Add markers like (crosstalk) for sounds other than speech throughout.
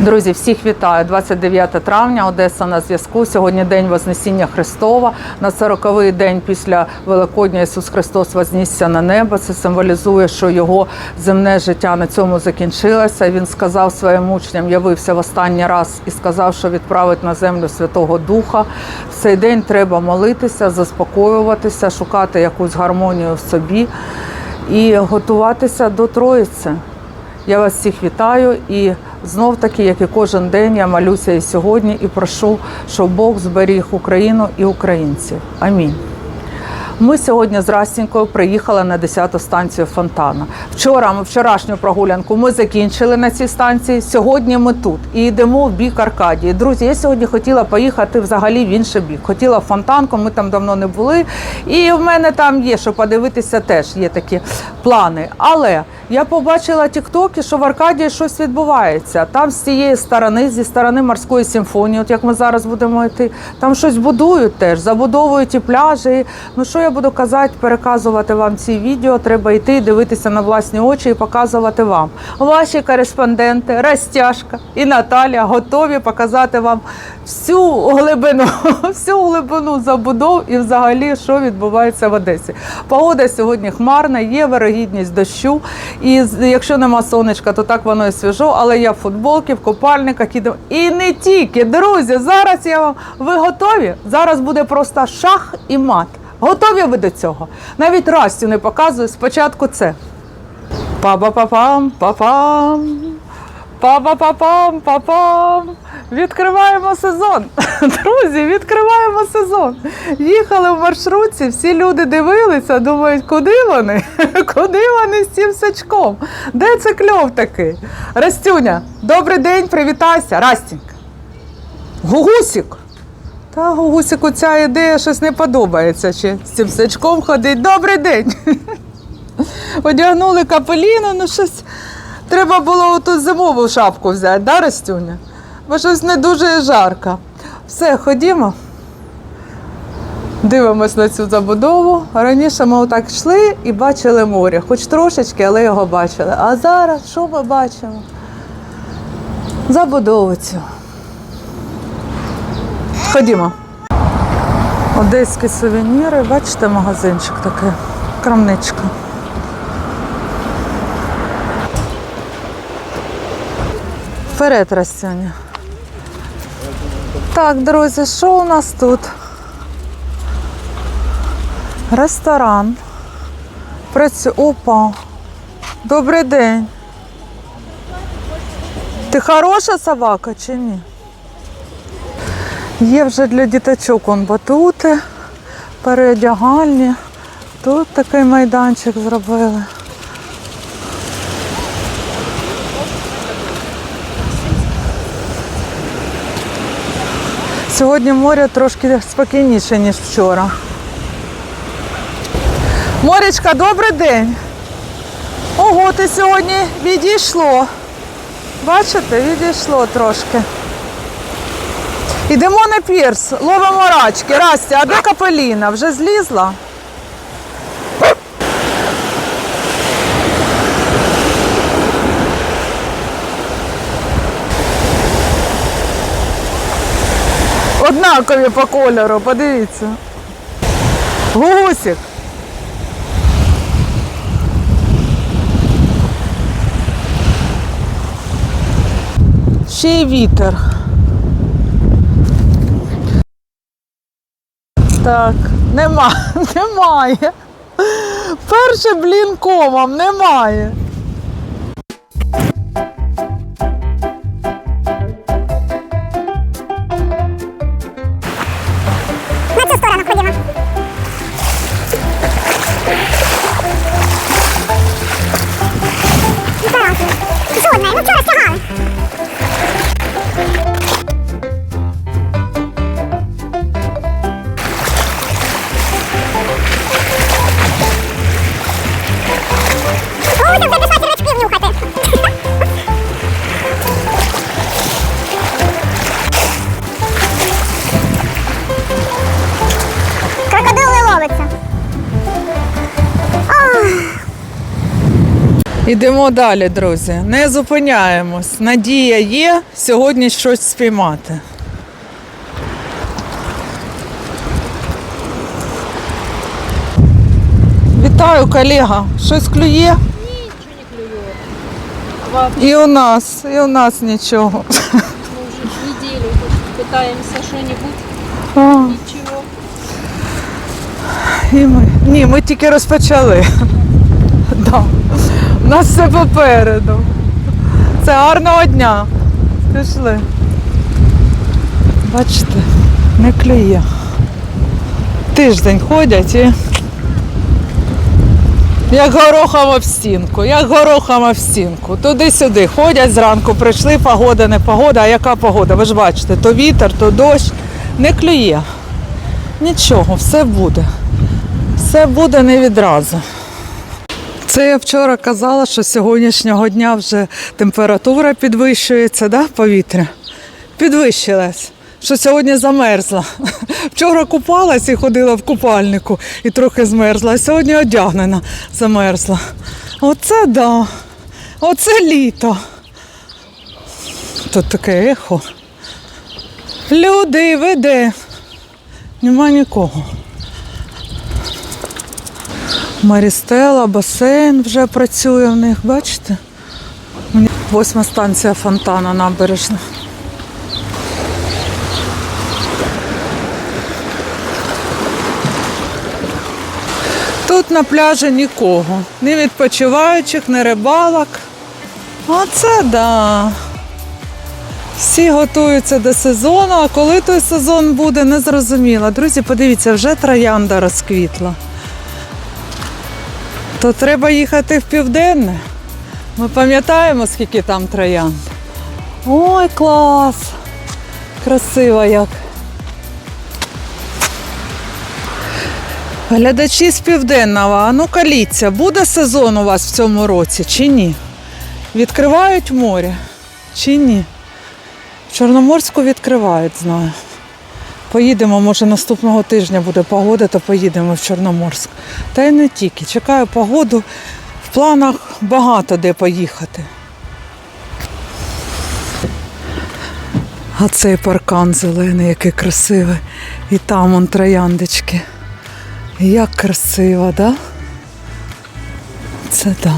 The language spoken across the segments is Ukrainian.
Друзі, всіх вітаю. 29 травня, Одеса на зв'язку. Сьогодні день Вознесіння Христова. На 40-й день після Великодня Ісус Христос вознісся на небо. Це символізує, що його земне життя на цьому закінчилося. Він сказав своїм учням, явився в останній раз і сказав, що відправить на землю Святого Духа. В цей день треба молитися, заспокоюватися, шукати якусь гармонію в собі і готуватися до Троїці. Я вас всіх вітаю і знов таки, як і кожен день, я молюся і сьогодні і прошу, щоб Бог зберіг Україну і українців. Амінь. Ми сьогодні з Растінькою приїхали на 10-ту станцію Фонтана. Вчора ми вчорашню прогулянку ми закінчили на цій станції. Сьогодні ми тут і йдемо в бік Аркадії. Друзі, я сьогодні хотіла поїхати взагалі в інший бік. Хотіла в фонтанку, ми там давно не були. І в мене там є, що подивитися, теж є такі плани. Але я побачила тіктоки, що в Аркадії щось відбувається. Там з цієї сторони, зі сторони морської симфонії, от як ми зараз будемо йти, там щось будують теж, забудовують і пляжі. Ну що я буду казати, переказувати вам ці відео? Треба йти, дивитися на власні очі і показувати вам. Ваші кореспонденти, Растяжка і Наталя готові показати вам всю глибину, (laughs) всю глибину забудов і взагалі, що відбувається в Одесі. Погода сьогодні хмарна, є вирогідність дощу. І якщо нема сонечка, то так воно і свіжо. Але я в футболці, в купальниках іду. І не тільки, друзі, зараз я вам. Ви готові? Зараз буде просто шах і мат. Готові ви до цього? Навіть Растю не показую. Спочатку це. Па-па-па-пам, па-пам. Па-па-па-пам, па-пам. Відкриваємо сезон. (laughs) Друзі, відкриваємо сезон. Їхали в маршрутці, всі люди дивилися, думають, куди вони? (laughs) Куди вони з цим сачком? Де це кльов такий? Растюня, добрий день, привітайся. Растінька. Гугусік. Та Гугусіку ця ідея щось не подобається. Чи з цим сачком ходить. Добрий день. (laughs) Одягнули капеліну, ну щось. Треба було оту зимову шапку взяти, да, Растюня? Бо щось не дуже жарко. Все, ходімо. Дивимось на цю забудову. Раніше ми отак йшли і бачили море, хоч трошечки, але його бачили. А зараз що ми бачимо? Забудову цю. Ходімо. Одеські сувеніри, бачите, магазинчик такий, крамничка. Вперед, Растяня. Так, друзі, що у нас тут? Ресторан. Працю... Опа. Добрий день. Ти хороша собака чи ні? Є вже для діточок он батути, переодягальні. Тут такий майданчик зробили. Сьогодні море трошки спокійніше, ніж вчора. Моречка, добрий день. Ого, ти сьогодні відійшло. Бачите, відійшло трошки. Ідемо на пірс, ловимо рачки. Расті, а де капеліна? Вже злізла? Однакові по кольору, подивіться. Гусик. Ще й вітер. Так, нема, (laughs) немає. Перше блін комом немає. Ідемо далі, друзі. Не зупиняємось. Надія є сьогодні щось спіймати. Вітаю, колега. Щось клює? І у нас, і у нас нічого. Мы уже неделю пытаемся что-нибудь. А, Ничего. і ми. Ні, ми тільки розпочали. Нас все попереду. Це гарного дня. Пішли. Бачите, не клює. Тиждень ходять і. Як горохом об стінку, як горохом об стінку. Туди-сюди ходять зранку, прийшли, погода, не погода. А яка погода? Ви ж бачите, то вітер, то дощ. Не клює. Нічого, все буде. Все буде не відразу. Це я вчора казала, що з сьогоднішнього дня вже температура підвищується, да, повітря? Підвищилась. Що сьогодні замерзла. (laughs) Вчора купалась і ходила в купальнику і трохи змерзла, а сьогодні одягнена замерзла. Оце да. Оце літо. Тут таке ехо. Люди, веде. Нема нікого. Марістела, басейн вже працює в них, бачите? Восьма станція фонтана набережна. Тут на пляжі нікого. Ні відпочиваючих, ні рибалок. Оце да. Всі готуються до сезону, а коли той сезон буде, не зрозуміло. Друзі, подивіться, вже троянда розквітла. То треба їхати в південне. Ми пам'ятаємо, скільки там троянд. Ой, клас! Красиво як. Глядачі з південного, а ну каліться, буде сезон у вас в цьому році чи ні? Відкривають море чи ні? Чорноморську відкривають, знаю. Поїдемо, може наступного тижня буде погода, то поїдемо в Чорноморськ. Та й не тільки. Чекаю погоду. В планах багато де поїхати. А цей паркан зелений, який красивий. І там он трояндочки. Як красиво, да? Це да.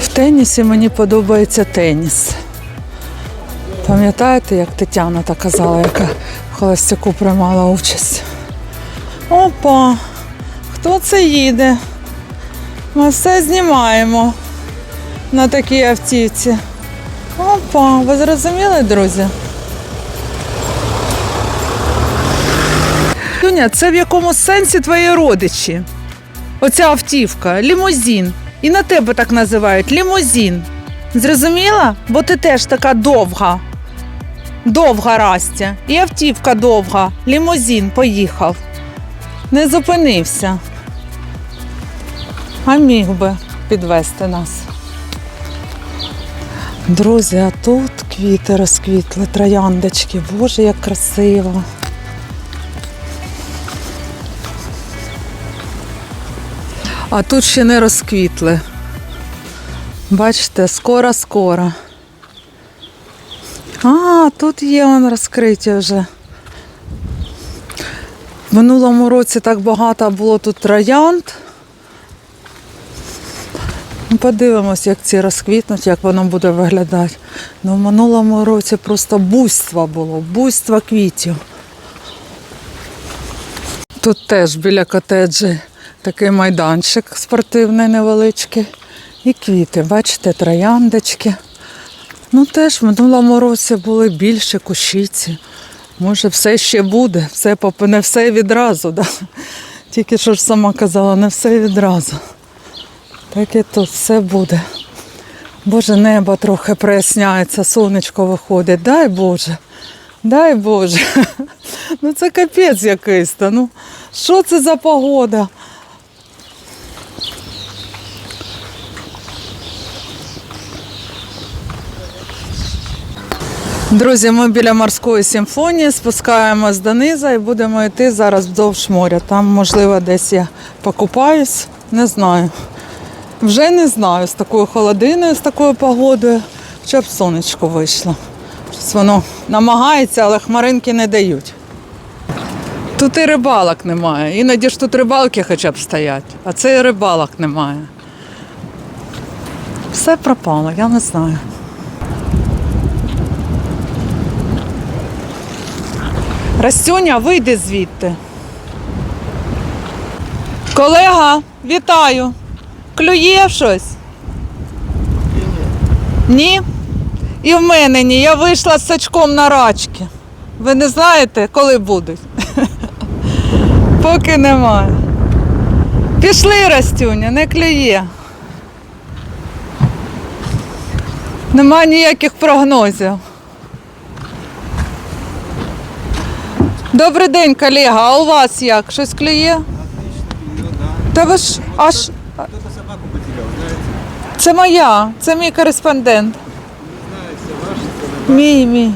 В тенісі мені подобається теніс. Пам'ятаєте, як Тетяна та казала, яка в холостяку приймала участь? Опа! Хто це їде? Ми все знімаємо на такій автівці. Опа, ви зрозуміли, друзі? Юня, це в якому сенсі твої родичі? Оця автівка, лімузин. І на тебе так називають лімузин. Зрозуміла? Бо ти теж така довга. Довга Растя. І автівка довга. Лімузин поїхав. Не зупинився. А міг би підвести нас. Друзі, а тут квіти розквітли, трояндочки. Боже, як красиво. А тут ще не розквітли. Бачите, скоро-скоро. А, тут є он розкриття вже. В минулому році так багато було тут троянд. Ну, Подивимось, як ці розквітнуть, як воно буде виглядати. Ну, в минулому році просто буйство було, буйство квітів. Тут теж біля котеджі такий майданчик спортивний невеличкий. І квіти, бачите, трояндочки. Ну теж в минулому році були більше кущиці. Може, все ще буде, все не все відразу. Да? Тільки що ж сама казала, не все відразу. Так і тут все буде. Боже, небо трохи проясняється, сонечко виходить. Дай Боже, дай Боже. (laughs) Ну це капець якийсь. то Ну, що це за погода? Друзі, ми біля морської симфонії спускаємось донизу і будемо йти зараз вздовж моря. Там, можливо, десь я покупаюсь, не знаю. Вже не знаю з такою холодиною, з такою погодою, хоча б сонечко вийшло. Щось воно намагається, але хмаринки не дають. Тут і рибалок немає. Іноді ж тут рибалки хоча б стоять, а це і рибалок немає. Все пропало, я не знаю. Растюня, вийди звідти. Колега, вітаю. Клює щось? Ні? І в мене ні. Я вийшла з сачком на рачки. Ви не знаєте, коли будуть? (laughs) Поки немає. Пішли, Растюня, не клює. Нема ніяких прогнозів. Добрий день, колега. А у вас як? Щось клює? Та ви ж аж. Кто-то собаку потерял, знаете? Це моя, це мій кореспондент. Собака. Мій, мій.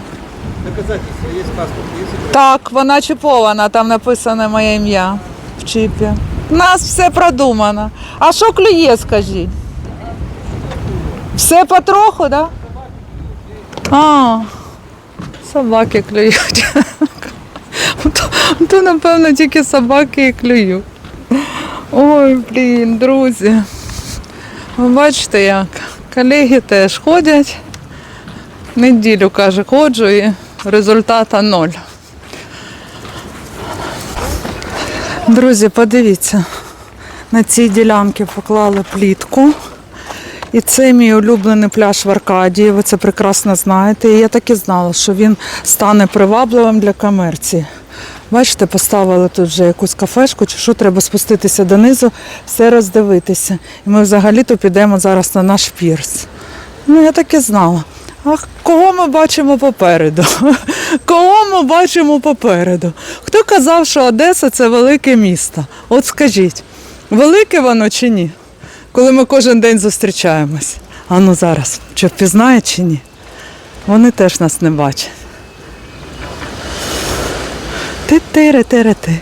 Доказательства есть паспорт, Так, вона чіпована, там написане моє ім'я в чіпі. У нас все продумано. А що клює, скажіть? Все потроху, так? Да? А, собаки клюють. (laughs) То, то, напевно, тільки собаки і клюють. Ой, блін, друзі. Ви бачите як? Колеги теж ходять. Неділю, каже, ходжу і результата ноль. Друзі, подивіться, на цій ділянці поклали плітку. І це мій улюблений пляж в Аркадії, ви це прекрасно знаєте. І я так і знала, що він стане привабливим для комерції. Бачите, поставили тут вже якусь кафешку, чи що треба спуститися донизу, все роздивитися. І ми взагалі-то підемо зараз на наш пірс. Ну, я так і знала. А кого ми бачимо попереду? (laughs) Кого ми бачимо попереду? Хто казав, що Одеса це велике місто? От скажіть, велике воно чи ні? Коли ми кожен день зустрічаємось. А ну зараз, чи впізнає чи ні? Вони теж нас не бачать. Ти тире тире ти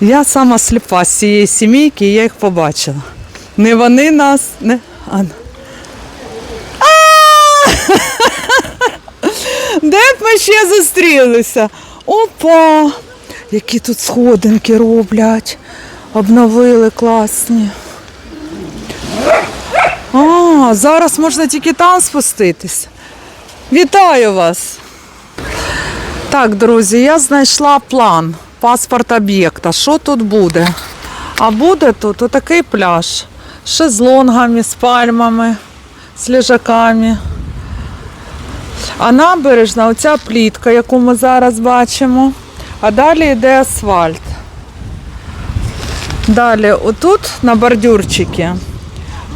Я сама сліпа з цієї сімейки, і я їх побачила. Не вони нас, не. А. (laughs) Де б ми ще зустрілися? Опа! Які тут сходинки роблять. Обновили класні. А, зараз можна тільки там спуститись. Вітаю вас! Так, друзі, я знайшла план, паспорт об'єкта. Що тут буде? А буде тут отакий пляж з шезлонгами, з пальмами, з ліжаками. А набережна оця плітка, яку ми зараз бачимо. А далі йде асфальт. Далі, отут на бордюрчики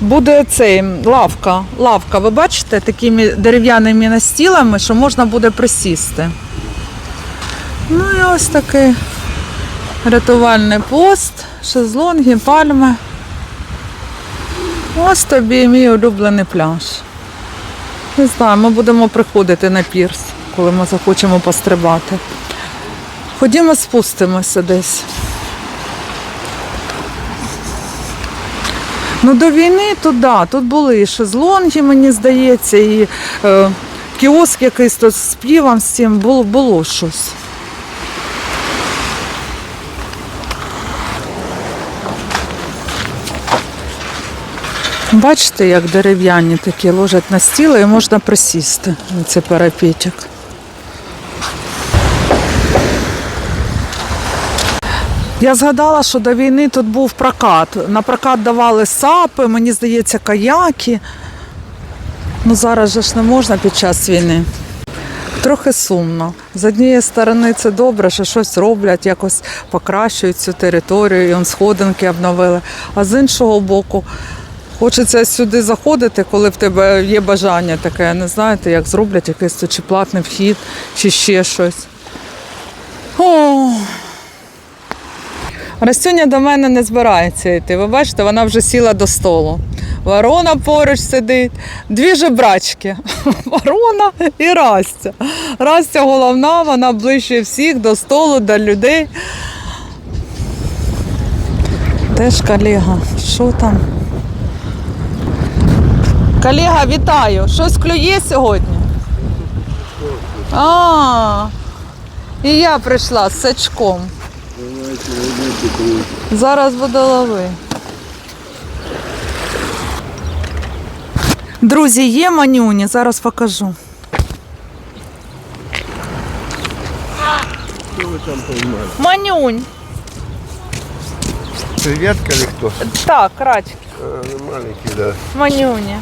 буде цей лавка. Лавка, ви бачите, такими дерев'яними настілами, що можна буде присісти. Ну і ось такий рятувальний пост, шезлонги, пальми. Ось тобі мій улюблений пляж. Не знаю, ми будемо приходити на пірс, коли ми захочемо пострибати. Ходімо спустимося десь. Ну, до війни тут, да, тут були і шезлонги, мені здається, і е, кіоск якийсь тут з півом, з цим було, було щось. Бачите, як дерев'яні такі ложать на стіли і можна присісти на цей парапетик. Я згадала, що до війни тут був прокат. На прокат давали сапи, мені здається, каяки. Ну зараз же ж не можна під час війни. Трохи сумно. З однієї сторони це добре, що щось роблять, якось покращують цю територію, і сходинки обновили. А з іншого боку, хочеться сюди заходити, коли в тебе є бажання таке, не знаєте, як зроблять якийсь тут чи платний вхід, чи ще щось. О, Растюня до мене не збирається йти. Ви бачите, вона вже сіла до столу. ворона поруч сидить, дві жебрачки. (laughs) Ворона і Растя. Растя головна, вона ближче всіх до столу, до людей. Де ж колега? Що там? Колега, вітаю! Щось клює сьогодні? А, і я прийшла з сачком. Зараз буду лови. Друзі, є манюні, зараз покажу. Там поймали? Манюнь. Креветка или кто? Так, рачки, А, ну, маленький, да. манюні.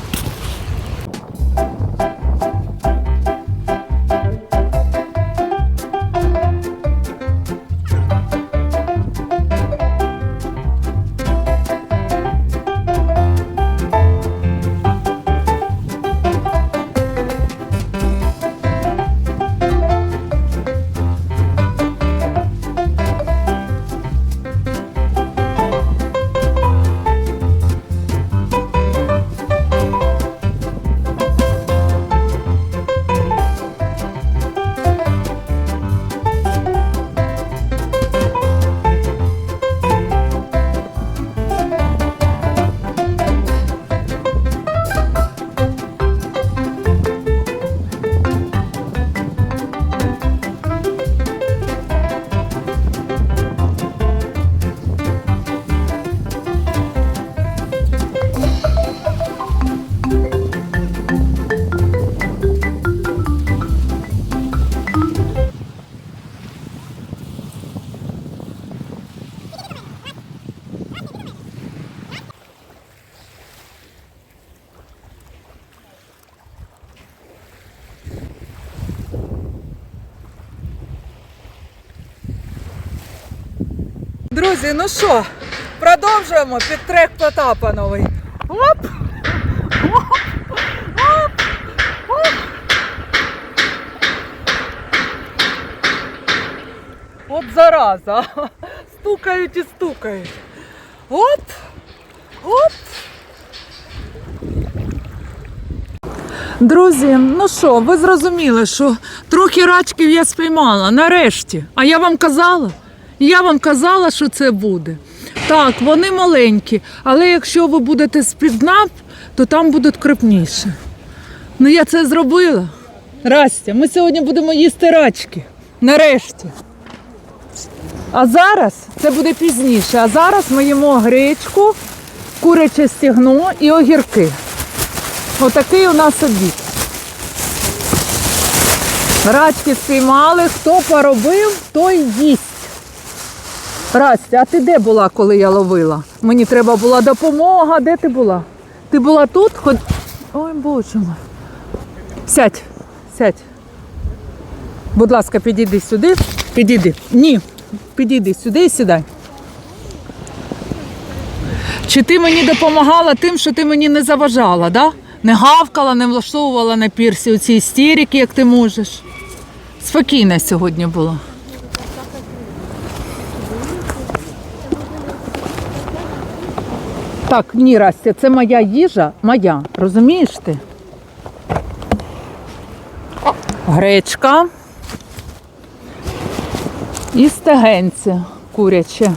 Друзі, ну що, продовжуємо під трек Потапа новий. Оп! Оп! От зараза. Стукають і стукають. Оп! Оп! Друзі, ну що, ви зрозуміли, що трохи рачків я спіймала нарешті. А я вам казала? Я вам казала, що це буде. Так, вони маленькі, але якщо ви будете спіднап, то там будуть крупніші. Ну я це зробила. Растя, ми сьогодні будемо їсти рачки. Нарешті. А зараз це буде пізніше. А зараз ми їмо гречку, куряче стігно і огірки. Отакий у нас обід. Рачки спіймали, хто поробив, той їсть. Растя, а ти де була, коли я ловила? Мені треба була допомога. Де ти була? Ти була тут? Ход... Ой, боже мой. Сядь, сядь. Будь ласка, підійди сюди. Підійди. Ні. Підійди сюди і сідай. Чи ти мені допомагала тим, що ти мені не заважала, да? Не гавкала, не влаштовувала на пірсі оці істерики, як ти можеш. Спокійна сьогодні була. Так, ні, Растя, це моя їжа, моя. Розумієш ти? Гречка. І стегенці куряче.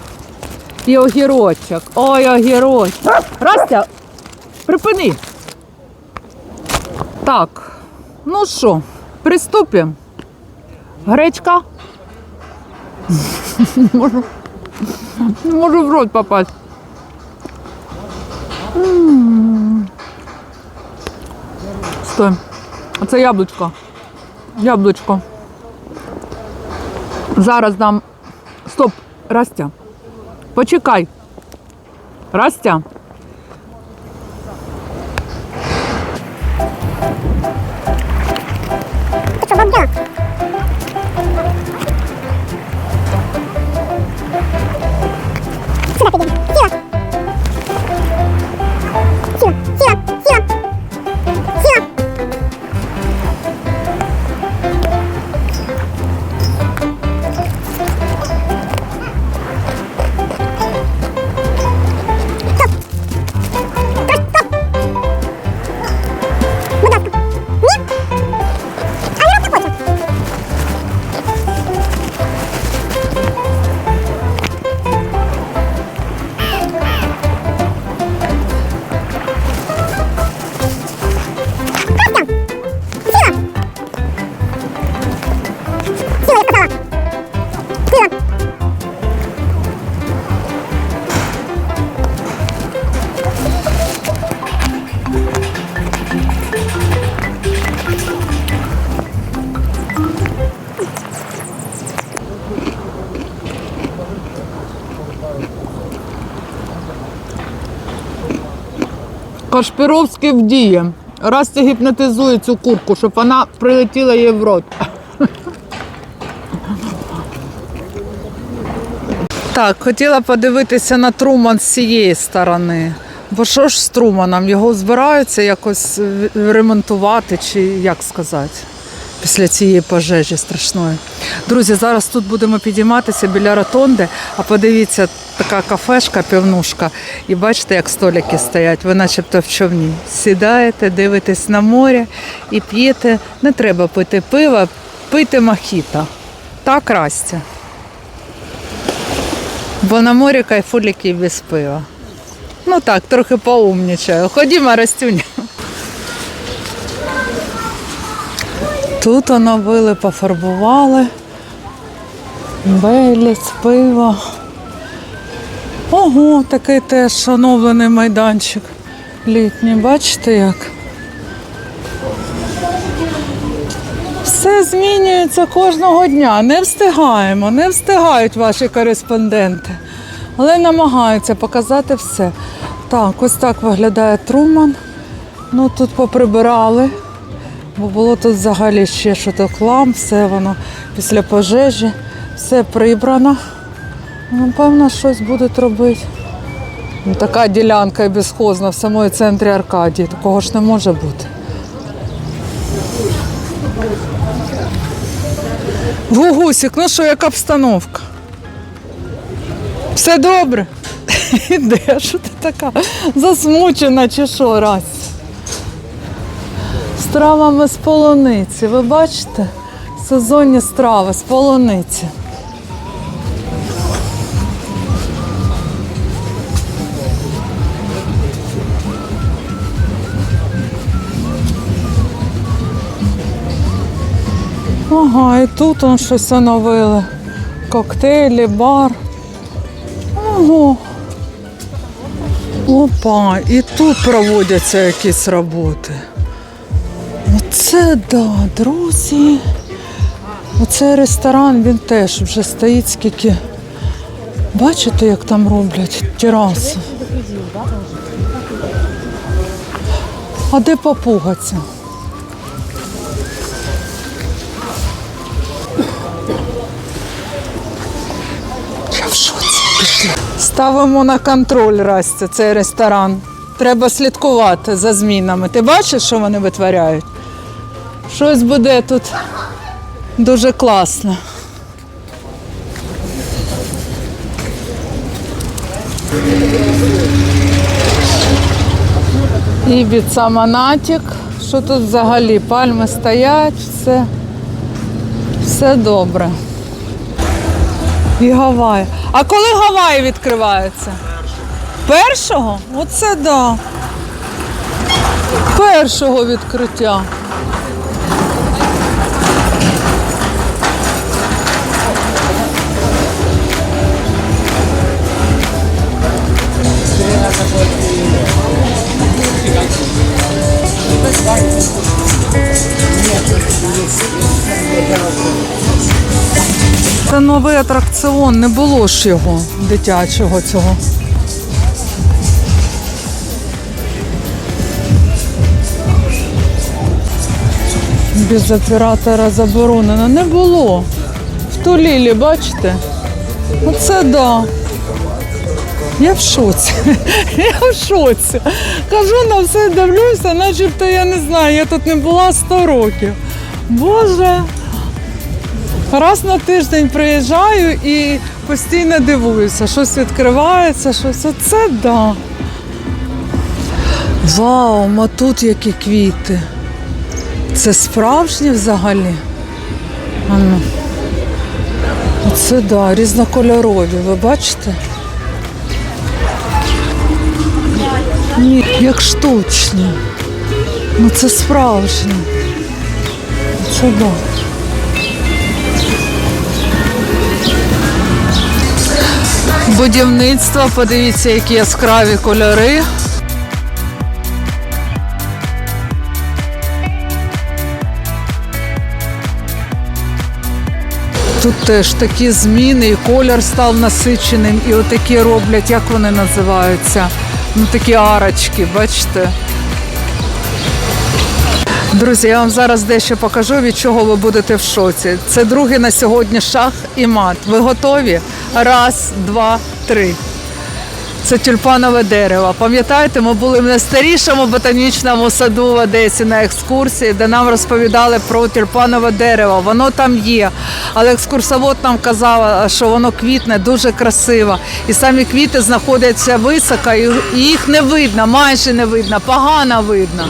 І огірочок. Ой, огірочок. Растя, припини. Так, ну що, приступимо. Гречка. (laughs) Не можу, в рот попасть. Стой. це яблучко. Яблучко. Зараз дам. Стоп, Растя. Почекай. Растя. Кашпіровський вдіє. Расті гіпнотизує цю курку, щоб вона прилетіла їй в рот. Так, хотіла подивитися на Труман з цієї сторони. Бо що ж з Труманом? Його збираються якось е, ремонтувати, чи як сказати, після цієї пожежі страшної. Друзі, зараз тут будемо підійматися біля ротонди, а подивіться, така кафешка, пивнушка, і бачите, як столики стоять, ви начебто в човні. Сідаєте, дивитесь на море і п'єте. Не треба пити пива, пийте мохіто. Так, Растя. Бо на морі кайфуліки без пива. Ну так, трохи поумнічаю. Ходімо, Растюня. Тут оновили, пофарбували. Беліць, пиво. Ого, такий теж оновлений майданчик літній. Бачите як? Все змінюється кожного дня. Не встигаємо, не встигають ваші кореспонденти, але намагаються показати все. Так, ось так виглядає Труман. Ну тут поприбирали, бо було тут взагалі ще що то хлам, все воно після пожежі, все прибрано. Напевно, щось будуть робити. Ну, така ділянка і безхозна в самому центрі Аркадії. Такого ж не може бути. Гугусік, ну що, яка обстановка? Все добре? (laughs) Іде, що ти така засмучена чи що, раз? З травами з полуниці. Ви бачите? Сезонні страви з полуниці. Ага, і тут он щось оновили. Коктейлі, бар. Ого. Опа, і тут проводяться якісь роботи. Оце да, друзі. Оцей ресторан, він теж вже стоїть скільки. Бачите, як там роблять терасу? А де папуга Ставимо на контроль Растя, цей ресторан. Треба слідкувати за змінами. Ти бачиш, що вони витворяють? Щось буде тут дуже класно. Ібіца Монатік. Що тут взагалі? Пальми стоять, все, все добре. І Гаваї. А коли Гаваї відкриваються? Першого? Оце да. Першого відкриття. Це новий атракціон, не було ж його дитячого цього. Без оператора заборонено. Не було. В Тулілі, бачите? Оце да. Я в шоці. (laughs) Я в шоці. Кажу на все дивлюся, начебто я не знаю, я тут не була 100 років. Боже. Раз на тиждень приїжджаю і постійно дивуюся, щось відкривається, щось. Оце да. Вау, а тут які квіти. Це справжні взагалі. Оце да, різнокольорові, ви бачите? Ні, як штучні. Ну це справжні. Це да. Будівництво, подивіться, які яскраві кольори. Тут теж такі зміни, і колір став насиченим, і отакі роблять, як вони називаються? Ну такі арочки, бачите? Друзі, я вам зараз дещо покажу, від чого ви будете в шоці. Це другий на сьогодні шах і мат. Ви готові? Раз, два, три. Це тюльпанове дерево. Пам'ятаєте, ми були в найстарішому ботанічному саду в Одесі на екскурсії, де нам розповідали про тюльпанове дерево. Воно там є. Але екскурсовод нам казав, що воно квітне дуже красиво. І самі квіти знаходяться високо, і їх не видно, майже не видно, погано видно.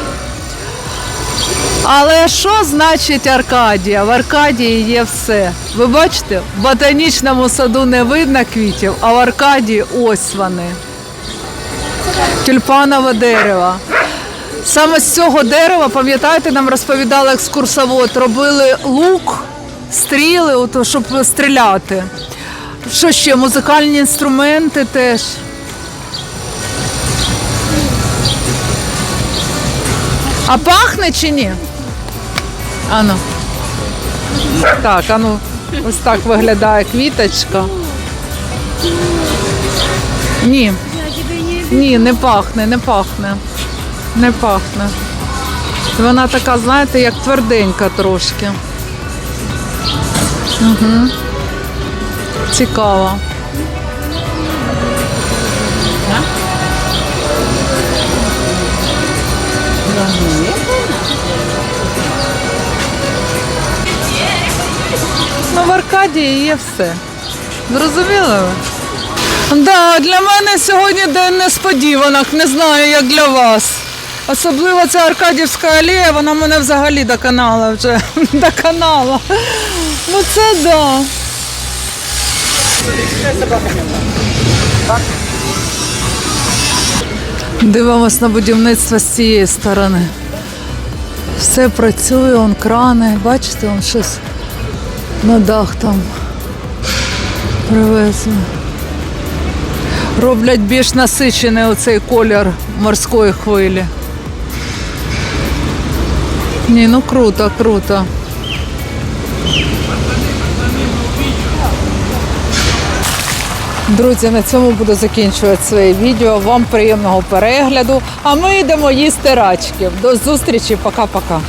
Але що значить Аркадія? В Аркадії є все. Ви бачите, в ботанічному саду не видно квітів, а в Аркадії ось вони. Тюльпанове дерево. Саме з цього дерева, пам'ятаєте, нам розповідали екскурсовод, робили лук, стріли, щоб стріляти. Що ще? Музикальні інструменти теж. А пахне чи ні? Ану. Так, ану, ось так виглядає квіточка. Ні. Ні, не пахне, не пахне. Не пахне. Вона така, знаєте, як тверденька трошки. Угу. Цікаво. Ну, в Аркадії є все. Зрозуміли ви? Да, для мене сьогодні день несподіванок, не знаю, як для вас. Особливо ця Аркадівська алея, вона мене взагалі доконала вже. (laughs) Доконала. Ну це да. Дивимось на будівництво з цієї сторони. Все працює, он крани. Бачите, он щось на дах там привезли. Роблять більш насичений оцей колір морської хвилі. Ні, ну круто, круто. Друзі, на цьому буду закінчувати своє відео. Вам приємного перегляду. А ми йдемо їсти рачки. До зустрічі, пока-пока.